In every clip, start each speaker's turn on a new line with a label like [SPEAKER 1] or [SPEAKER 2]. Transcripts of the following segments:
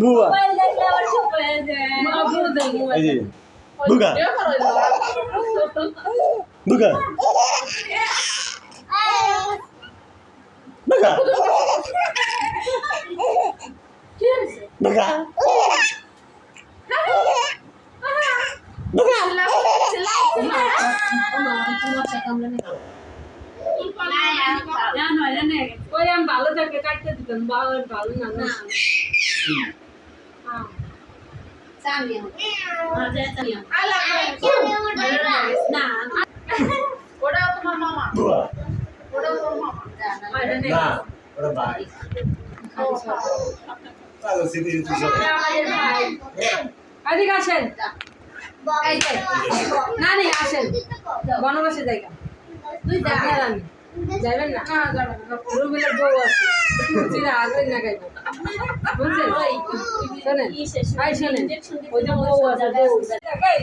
[SPEAKER 1] বুয়া
[SPEAKER 2] হয়ে
[SPEAKER 1] বুকা বুকা বুকা বুকা
[SPEAKER 3] ভালো থাকে কাটতে দিতাম ভালো ভালো না
[SPEAKER 2] ওটাও তোমার মামা ওটাও তোমার মামা
[SPEAKER 1] না ওটা ভাই সিটি
[SPEAKER 3] এদিকে আসেন। নানি আসেন বনবাসে জায়গা তুই দেখা রানি যাবেন না? রুবিলের বউ আছে। চিরা না গাইব বুঝছেন? শোনেন। ভাই শোনেন। ওই যে বউ আছে বউ। এই,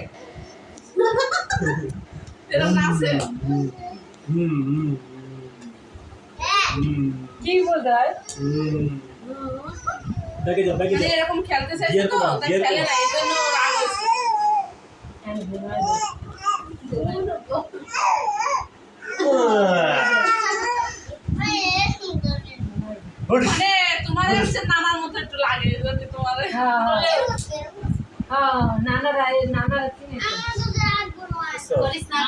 [SPEAKER 1] হুম হুম হুম
[SPEAKER 3] কি বলতে হয়?
[SPEAKER 4] মানে
[SPEAKER 1] যাও।
[SPEAKER 4] এরকম খেলতে চাইছে তো খেলে না এই জন্য রাগ হয়েছে মানে তোমার হচ্ছে নানার মতো একটু লাগে তোমার
[SPEAKER 3] হ্যাঁ। হ্যাঁ। নানা নানারা চিনেছেন
[SPEAKER 2] করিস না